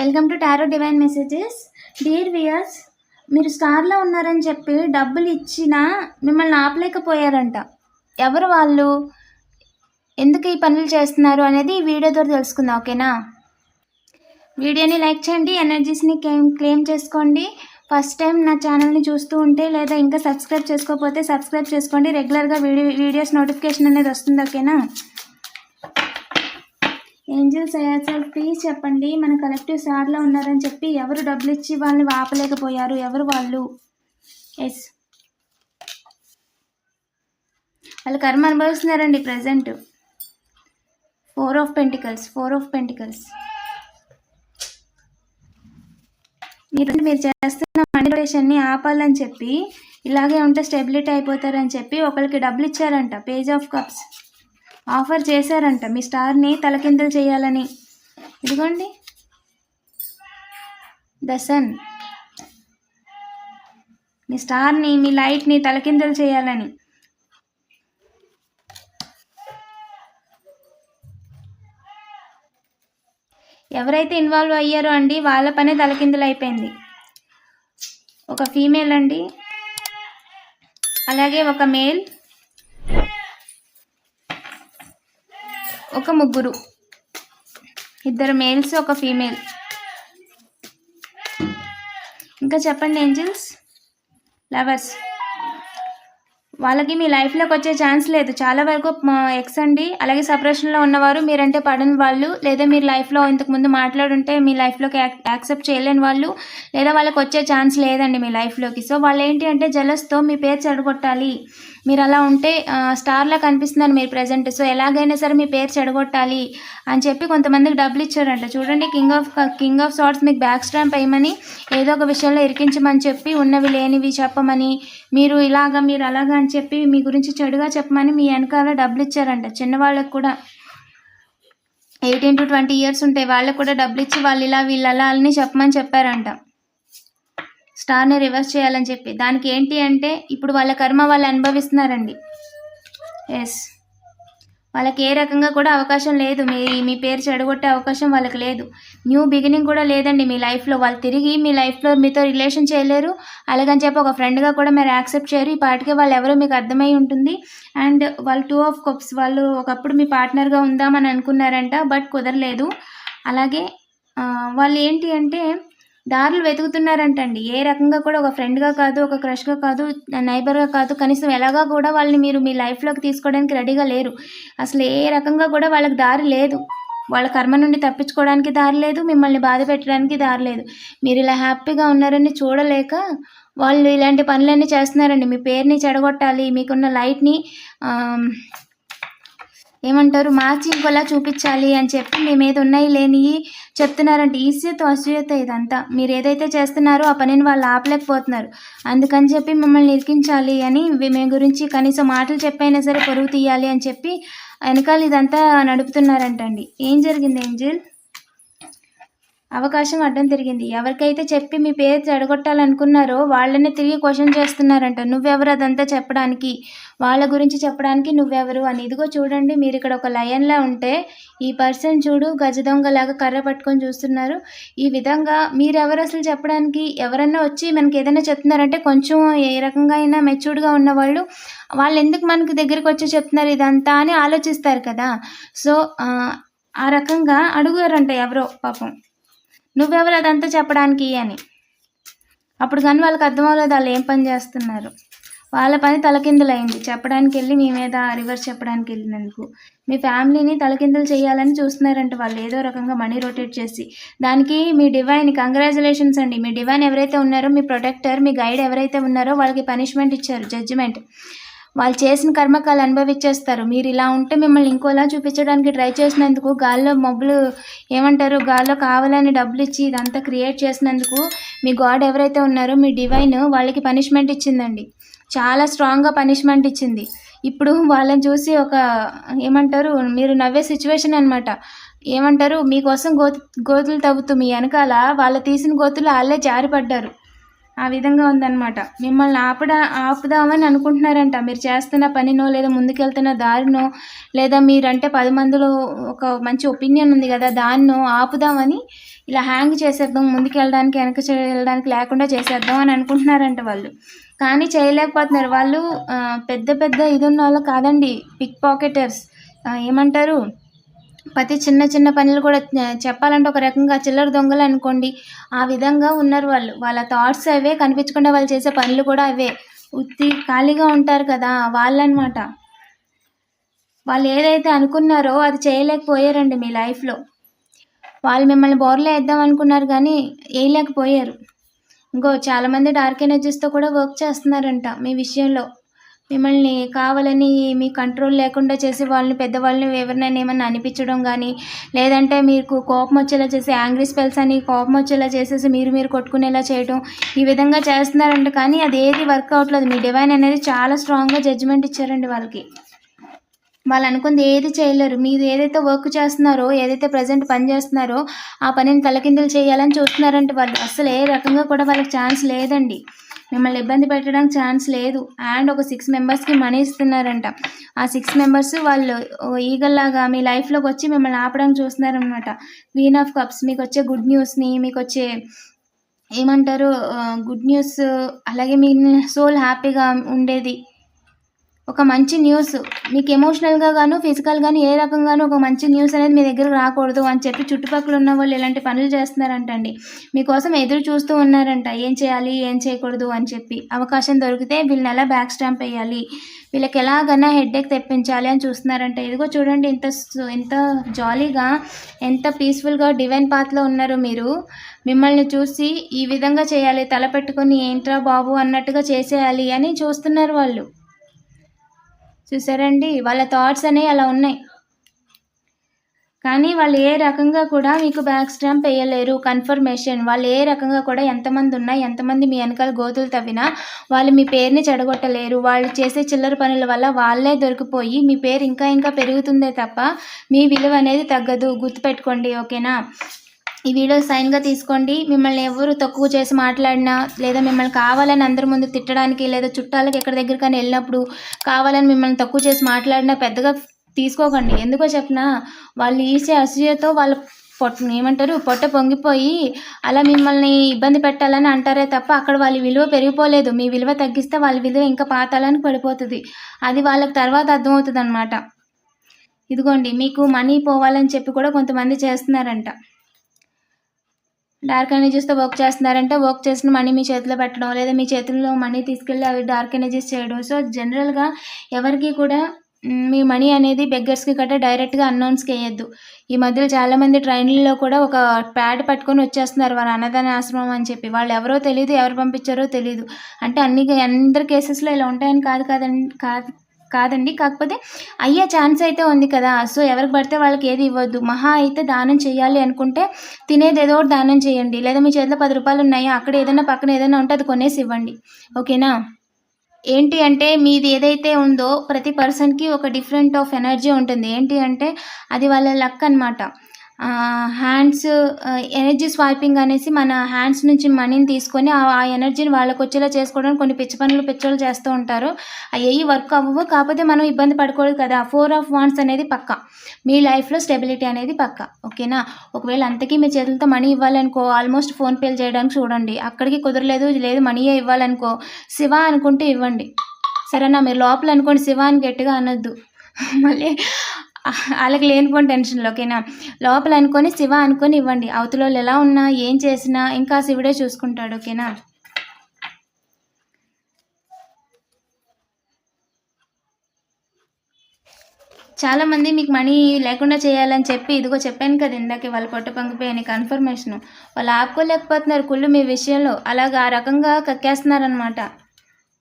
Welcome to tarot divine messages dear viewers మీరు స్టార్లో ఉన్నారని చెప్పి డబ్బులు ఇచ్చినా మిమ్మల్ని ఆపలేకపోయారంట. ఎవరు వాళ్ళు? ఎందుకు ఈ పనులు చేస్తున్నారు అనేది ఈ వీడియో ద్వారా తెలుసుకుందాం ఓకేనా? వీడియోని లైక్ చేయండి ఎనర్జీస్ని క్లెయిమ్ క్లెయిమ్ చేసుకోండి. ఫస్ట్ టైం నా ఛానల్ని చూస్తూ ఉంటే లేదా ఇంకా సబ్స్క్రైబ్ చేసుకోకపోతే సబ్స్క్రైబ్ చేసుకోండి. రెగ్యులర్గా వీడియో వీడియోస్ నోటిఫికేషన్ అనేది వస్తుంది ఓకేనా? ఏంజల్స్ అయ్యాసార్ ప్లీజ్ చెప్పండి. మన కలెక్టివ్ సార్లో ఉన్నారని చెప్పి ఎవరు డబ్బులు ఇచ్చి వాళ్ళని ఆపలేకపోయారు ఎవరు వాళ్ళు? ఎస్ వాళ్ళు కర్మ అనుభవిస్తున్నారండి present four of pentacles four of pentacles మీరు మీరు చేస్తున్న మనీ ఆపాలని చెప్పి ఇలాగే ఉంటే స్టెబిలిటీ అయిపోతారని చెప్పి ఒకరికి డబ్బులు ఇచ్చారంట పేజ్ ఆఫ్ కప్స్ ఆఫర్ చేశారంట. మీ స్టార్ని తలకిందులు చేయాలని. ఇదిగోండి. The sun. మీ స్టార్ని మీ లైట్ని తలకిందులు చేయాలని. ఎవరైతే ఇన్వాల్వ్ అయ్యారో అండి వాళ్ళ పనే తలకిందులు అయిపోయింది. ఒక ఫీమేల్ అండి. అలాగే ఒక మేల్. ఒక ముగ్గురు. ఇద్దరు మేల్స్ ఒక ఫీమేల్ ఇంకా చెప్పండి ఏంజల్స్ లవర్స్ వాళ్ళకి మీ లైఫ్లోకి వచ్చే ఛాన్స్ లేదు. చాలా వరకు ఎక్స్ అండి అలాగే సపరేషన్లో ఉన్నవారు మీరంటే పడని వాళ్ళు లేదా మీరు లైఫ్లో ఇంతకుముందు మాట్లాడుంటే మీ లైఫ్లోకి యాక్సెప్ట్ చేయలేని వాళ్ళు లేదా వాళ్ళకి వచ్చే ఛాన్స్ లేదండి మీ లైఫ్లోకి సో వాళ్ళు ఏంటి అంటే జలస్తో మీ పేరు చెడగొట్టాలి. మీరు అలా ఉంటే స్టార్లా కనిపిస్తున్నారు మీరు ప్రజెంట్ సో ఎలాగైనా సరే మీ పేరు చెడగొట్టాలి అని చెప్పి కొంతమందికి డబ్బులు ఇచ్చారంట. చూడండి king of king of shorts మీకు బ్యాక్ స్టాంప్ అయ్యమని ఏదో ఒక విషయంలో ఇరికించమని చెప్పి ఉన్నవి లేనివి చెప్పమని మీరు ఇలాగా మీరు అలాగా అని చెప్పి మీ గురించి చెడుగా చెప్పమని మీ వెనకాల డబ్బులు ఇచ్చారంట. చిన్నవాళ్ళకి కూడా ఎయిటీన్ టు ట్వంటీ ఇయర్స్ ఉంటాయి వాళ్ళకి కూడా డబ్బులు ఇచ్చి వాళ్ళు ఇలా వీళ్ళు అలా అని చెప్పమని చెప్పారంట. స్టార్ని రివర్స్ చేయాలని చెప్పి. దానికి ఏంటి అంటే ఇప్పుడు వాళ్ళ కర్మ వాళ్ళు అనుభవిస్తున్నారండి. ఎస్ వాళ్ళకి ఏ రకంగా కూడా అవకాశం లేదు. మీ మీ పేరు చెడగొట్టే అవకాశం వాళ్ళకి లేదు. న్యూ బిగినింగ్ కూడా లేదండి మీ లైఫ్లో. వాళ్ళు తిరిగి మీ లైఫ్లో మీతో రిలేషన్ చేయలేరు. అలాగని చెప్పి ఒక ఫ్రెండ్గా కూడా మీరు యాక్సెప్ట్ చేయరు. ఈ పాటికే వాళ్ళు ఎవరో మీకు అర్థమై ఉంటుంది. అండ్ వాళ్ళు టూ ఆఫ్ కప్స్. వాళ్ళు ఒకప్పుడు మీ పార్ట్నర్గా ఉందామని అనుకున్నారంట బట్ కుదరలేదు. అలాగే వాళ్ళు ఏంటి అంటే దారులు వెతుకుతున్నారంటండి. ఏ రకంగా కూడా ఒక ఫ్రెండ్గా కాదు ఒక క్రష్గా కాదు నైబర్గా కాదు కనీసం ఎలాగా కూడా వాళ్ళని మీరు మీ లైఫ్లోకి తీసుకోవడానికి రెడీగా లేరు. అసలు ఏ రకంగా కూడా వాళ్ళకి దారి లేదు. వాళ్ళ కర్మ నుండి తప్పించుకోవడానికి దారి లేదు మిమ్మల్ని బాధ పెట్టడానికి దారి లేదు. మీరు ఇలా హ్యాపీగా ఉన్నారని చూడలేక వాళ్ళు ఇలాంటి పనులన్నీ చేస్తున్నారండి. మీ పేరుని చెడగొట్టాలి మీకున్న లైట్ని ఏమంటారు? మార్చి ఇంకోలా చూపించాలి అని చెప్పి మీ మీద ఉన్నాయి లేనివి చెప్తున్నారంటే ఈస్యత అసూయత ఇదంతా. మీరు ఏదైతే చేస్తున్నారో ఆ పనిని వాళ్ళు ఆపలేకపోతున్నారు. అందుకని చెప్పి మిమ్మల్ని ఇరికించాలి అని మేము మీ గురించి కనీసం మాటలు చెప్పైనా సరే పొరుగు తీయాలి అని చెప్పి వెనకాల ఇదంతా నడుపుతున్నారంటండి. ఏం జరిగింది ఏంజిల్? అవకాశం అడ్డం తిరిగింది. ఎవరికైతే చెప్పి మీ పేరు చెడగొట్టాలనుకున్నారో వాళ్ళని తిరిగి క్వశ్చన్ చేస్తున్నారంట. నువ్వెవరు అదంతా చెప్పడానికి? వాళ్ళ గురించి చెప్పడానికి నువ్వెవరు? అని ఇదిగో చూడండి మీరు ఇక్కడ ఒక లయన్లా ఉంటే ఈ పర్సన్ చూడు గజ దొంగలాగా కర్ర పట్టుకొని చూస్తున్నారు. ఈ విధంగా మీరెవరు అసలు చెప్పడానికి? ఎవరన్నా వచ్చి మనకి ఏదైనా చెప్తున్నారంటే కొంచెం ఏ రకంగా అయినా మెచ్యూర్డ్గా ఉన్నవాళ్ళు వాళ్ళు ఎందుకు మనకి దగ్గరికి వచ్చి చెప్తున్నారు ఇదంతా అని ఆలోచిస్తారు కదా. సో ఆ, రకంగా అడుగురంట ఎవరో పాపం. నువ్వెవరు అదంతా చెప్పడానికి అని. అప్పుడు కానీ వాళ్ళకి అర్థం అవ్వలేదు వాళ్ళు ఏం పని చేస్తున్నారు. వాళ్ళ పని తలకిందులైంది. చెప్పడానికి వెళ్ళి మీ మీద రివర్స్ చెప్పడానికి వెళ్ళినందుకు మీ ఫ్యామిలీని తలకిందులు చేయాలని చూస్తున్నారంట వాళ్ళు. ఏదో రకంగా మనీ రొటేట్ చేసి. దానికి మీ డివైన్ కంగ్రాచులేషన్స్ అండి. మీ డివైన్ ఎవరైతే ఉన్నారో మీ ప్రొటెక్టర్ మీ గైడ్ ఎవరైతే ఉన్నారో వాళ్ళకి పనిష్మెంట్ ఇచ్చారు. జడ్జిమెంట్. వాళ్ళు చేసిన కర్మకాలు అనుభవించేస్తారు. మీరు ఇలా ఉంటే మిమ్మల్ని ఇంకోలా చూపించడానికి ట్రై చేసినందుకు గాల్లో మబ్బులు ఏమంటారు? గాల్లో కావాలని డబ్బులు ఇచ్చి ఇదంతా క్రియేట్ చేసినందుకు మీ గాడ్ ఎవరైతే ఉన్నారో మీ డివైన్ వాళ్ళకి పనిష్మెంట్ ఇచ్చిందండి. చాలా స్ట్రాంగ్గా పనిష్మెంట్ ఇచ్చింది. ఇప్పుడు వాళ్ళని చూసి ఒక ఏమంటారు? మీరు నవ్వే సిచ్యువేషన్ అనమాట ఏమంటారు? మీకోసం గోతు గోతులు తవ్వుతూ మీ వెనకాల వాళ్ళు తీసిన గోతులు వాళ్ళే జారిపడ్డారు. ఆ విధంగా ఉందన్నమాట. మిమ్మల్ని ఆపడా ఆపుదామని అనుకుంటున్నారంట. మీరు చేస్తున్న పనినో లేదా ముందుకెళ్తున్న దారినో లేదా మీరంటే పది మందిలో ఒక మంచి ఒపీనియన్ ఉంది కదా దాన్నో ఆపుదామని ఇలా హ్యాంగ్ చేసేద్దాం ముందుకెళ్ళడానికి వెనక వెళ్ళడానికి లేకుండా చేసేద్దాం అని అనుకుంటున్నారంట వాళ్ళు. కానీ చేయలేకపోతున్నారు. వాళ్ళు పెద్ద పెద్ద ఇది ఉన్న వాళ్ళు కాదండి. పిక్ పాకెటర్స్ ఏమంటారు? ప్రతి చిన్న చిన్న పనులు కూడా చెప్పాలంటే ఒక రకంగా చిల్లర దొంగలు అనుకోండి. ఆ విధంగా ఉన్నారు వాళ్ళు. వాళ్ళ థాట్స్ అవే కనిపించకుండా వాళ్ళు చేసే పనులు కూడా అవే. ఉత్తి ఖాళీగా ఉంటారు కదా వాళ్ళనమాట. వాళ్ళు ఏదైతే అనుకున్నారో అది చేయలేకపోయారండి మీ లైఫ్లో వాళ్ళు మిమ్మల్ని బోర్లో వేద్దాం అనుకున్నారు కానీ వేయలేకపోయారు. ఇంకో చాలామంది డార్క్ ఎనర్జీస్తో కూడా వర్క్ చేస్తున్నారంట మీ విషయంలో. మిమ్మల్ని కావాలని మీ కంట్రోల్ లేకుండా చేసి వాళ్ళని పెద్దవాళ్ళని ఎవరినైనా ఏమన్నా అనిపించడం కానీ లేదంటే మీకు కోపం వచ్చేలా చేసి యాంగ్రీ స్పెల్స్ అని కోపం వచ్చేలా చేసేసి మీరు మీరు కొట్టుకునేలా చేయడం ఈ విధంగా చేస్తున్నారంట. కానీ అది ఏది వర్క్ అవట్లేదు మీ డివైన్ అనేది చాలా స్ట్రాంగ్గా జడ్జిమెంట్ ఇచ్చారండి వాళ్ళకి. వాళ్ళు అనుకుంది ఏది చేయలేరు. మీరు ఏదైతే వర్క్ చేస్తున్నారో ఏదైతే ప్రజెంట్ పని చేస్తున్నారో ఆ పనిని తలకిందులు చేయాలని చూస్తున్నారంటే వాళ్ళు. అసలు ఏ రకంగా కూడా వాళ్ళకి ఛాన్స్ లేదండి. మిమ్మల్ని ఇబ్బంది పెట్టడానికి ఛాన్స్ లేదు. అండ్ ఒక సిక్స్ మెంబర్స్కి మనీ ఇస్తున్నారంట. ఆ సిక్స్ మెంబర్స్ వాళ్ళు ఈగల్లాగా మీ లైఫ్లోకి వచ్చి మిమ్మల్ని ఆపడానికి చూస్తున్నారనమాట క్వీన్ ఆఫ్ కప్స్ మీకు వచ్చే గుడ్ న్యూస్ని మీకు వచ్చే ఏమంటారు గుడ్ న్యూస్ అలాగే మీ సోల్ హ్యాపీగా ఉండేది. ఒక మంచి న్యూస్ మీకు ఎమోషనల్గా గాను ఫిజికల్ గాను ఏ రకంగానూ ఒక మంచి న్యూస్ అనేది మీ దగ్గర రాకూడదు అని చెప్పి చుట్టుపక్కల ఉన్న వాళ్ళు ఇలాంటి పనులు చేస్తున్నారంటండి. మీకోసం ఎదురు చూస్తూ ఉన్నారంట. ఏం చేయాలి ఏం చేయకూడదు అని చెప్పి. అవకాశం దొరికితే వీళ్ళని ఎలా బ్యాక్ స్టాంప్ వేయాలి వీళ్ళకి ఎలాగైనా హెడ్ఏక్ తెప్పించాలి అని చూస్తున్నారంట. ఇదిగో చూడండి ఎంత ఎంత జాలీగా ఎంత పీస్ఫుల్గా డివైన్ పాత్లో ఉన్నారు మీరు. మిమ్మల్ని చూసి ఈ విధంగా చేయాలి తల పెట్టుకొని ఏంట్రా బాబు అన్నట్టుగా చేసేయాలి అని చూస్తున్నారు వాళ్ళు. చూసారండి? వాళ్ళ థాట్స్ అనేవి అలా ఉన్నాయి. కానీ వాళ్ళు ఏ రకంగా కూడా మీకు బ్యాక్ స్టాంప్ వేయలేరు కన్ఫర్మేషన్ వాళ్ళు ఏ రకంగా కూడా ఎంతమంది ఉన్నా ఎంతమంది మీ వెనకాల గోతులు తవ్వినా వాళ్ళు మీ పేరుని చెడగొట్టలేరు. వాళ్ళు చేసే చిల్లర పనుల వల్ల వాళ్ళే దొరికిపోయి మీ పేరు ఇంకా ఇంకా పెరుగుతుందే తప్ప మీ విలువ అనేది తగ్గదు. గుర్తుపెట్టుకోండి ఓకేనా? ఈ వీడియో సైన్గా తీసుకోండి. మిమ్మల్ని ఎవరు తక్కువ చేసి మాట్లాడినా లేదా మిమ్మల్ని కావాలని అందరి ముందు తిట్టడానికి లేదా చుట్టాలకి ఎక్కడి దగ్గరికైనా వెళ్ళినప్పుడు కావాలని మిమ్మల్ని తక్కువ చేసి మాట్లాడినా పెద్దగా తీసుకోకండి. ఎందుకో చెప్పినా? వాళ్ళు ఈసే అసూయతో వాళ్ళ పొట్ట ఏమంటారు? పొట్ట పొంగిపోయి అలా మిమ్మల్ని ఇబ్బంది పెట్టాలని అంటారే తప్ప అక్కడ వాళ్ళ విలువ పెరిగిపోలేదు. మీ విలువ తగ్గిస్తే వాళ్ళ విలువ ఇంకా పాతాలని పడిపోతుంది. అది వాళ్ళకి తర్వాత అర్థమవుతుంది అనమాట ఇదిగోండి మీకు మనీ పోవాలని చెప్పి కూడా కొంతమంది చేస్తున్నారంట. డార్క్ ఎనర్జీస్తో వర్క్ చేస్తున్నారంటే వర్క్ చేసిన మనీ మీ చేతిలో పెట్టడం లేదా మీ చేతుల్లో మనీ తీసుకెళ్ళి అవి డార్క్ ఎనర్జీస్ చేయడం. సో జనరల్గా ఎవరికి కూడా మీ మనీ అనేది బెగ్గర్స్కి కట్ట డైరెక్ట్గా అన్నౌన్స్కి వేయద్దు. ఈ మధ్యలో చాలామంది ట్రైన్లలో కూడా ఒక ప్యాడ్ పట్టుకొని వచ్చేస్తున్నారు వారు అన్నదాన ఆశ్రమం అని చెప్పి. వాళ్ళు ఎవరో తెలియదు ఎవరు పంపించారో తెలియదు అంటే అన్ని అందరి కేసెస్లో ఇలా ఉంటాయని కాదు కాదండి కాదు కాదండి. కాకపోతే అయ్యే ఛాన్స్ అయితే ఉంది కదా. సో ఎవరికి పడితే వాళ్ళకి ఏది ఇవ్వద్దు. మహా అయితే దానం చేయాలి అనుకుంటే తినేది ఏదో ఒకటి దానం చేయండి. లేదా మీ చేతిలో పది రూపాయలు ఉన్నాయా? అక్కడ ఏదైనా పక్కన ఏదైనా ఉంటే అది కొనేసి ఇవ్వండి. ఓకేనా? ఏంటి అంటే మీది ఏదైతే ఉందో ప్రతి పర్సన్కి ఒక డిఫరెంట్ ఆఫ్ ఎనర్జీ ఉంటుంది. ఏంటి అంటే అది వాళ్ళ లక్ అనమాట హ్యాండ్స్ ఎనర్జీ స్వైపింగ్ అనేసి మన హ్యాండ్స్ నుంచి మనీని తీసుకొని ఆ ఎనర్జీని వాళ్ళకి వచ్చేలా చేసుకోవడానికి కొన్ని పిచ్చి పనులు పిచ్చోళ్ళు చేస్తూ ఉంటారు. అవి వర్క్ అవ్వవు. కాకపోతే మనం ఇబ్బంది పడకూడదు కదా. ఫోర్ ఆఫ్ వాన్స్ అనేది పక్క. మీ లైఫ్లో స్టెబిలిటీ అనేది పక్క. ఓకేనా ఒకవేళ అంతకీ మీ చేతులతో మనీ ఇవ్వాలనుకో ఆల్మోస్ట్ ఫోన్పేలు చేయడానికి చూడండి. అక్కడికి కుదరలేదు లేదు మనీయే ఇవ్వాలనుకో శివ అనుకుంటే ఇవ్వండి. సరేనా? మీరు లోపల అనుకోండి శివ అని గట్టిగా అనొద్దు. మళ్ళీ వాళ్ళకి లేనిపోని టెన్షన్లు. ఓకేనా? లోపల అనుకొని శివ అనుకొని ఇవ్వండి. అవతల ఎలా ఉన్నా ఏం చేసినా ఇంకా శివుడే చూసుకుంటాడు. ఓకేనా? చాలామంది మీకు మనీ లేకుండా చేయాలని చెప్పి ఇదిగో చెప్పాను కదా ఇందాకే వాళ్ళు పొట్ట పంగిపోయి అని కన్ఫర్మేషన్ వాళ్ళు ఆపుకోలేకపోతున్నారు కుళ్ళు మీ విషయంలో. అలాగా ఆ రకంగా కక్కేస్తున్నారనమాట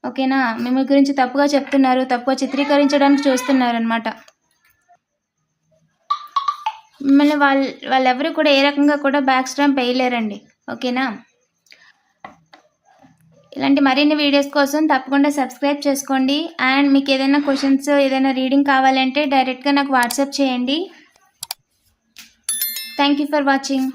ఓకేనా? మీ గురించి తప్పుగా చెప్తున్నారు తప్పుగా చిత్రీకరించడానికి చూస్తున్నారనమాట మిమ్మల్ని వాళ్ళు వాళ్ళెవరు కూడా ఏ రకంగా కూడా బ్యాక్ స్టాంప్ వేయలేరండి ఓకేనా? ఇలాంటి మరిన్ని వీడియోస్ కోసం తప్పకుండా సబ్స్క్రైబ్ చేసుకోండి. అండ్ మీకు ఏదైనా క్వశ్చన్స్ ఏదైనా రీడింగ్ కావాలంటే డైరెక్ట్గా నాకు వాట్సాప్ చేయండి. Thank you for watching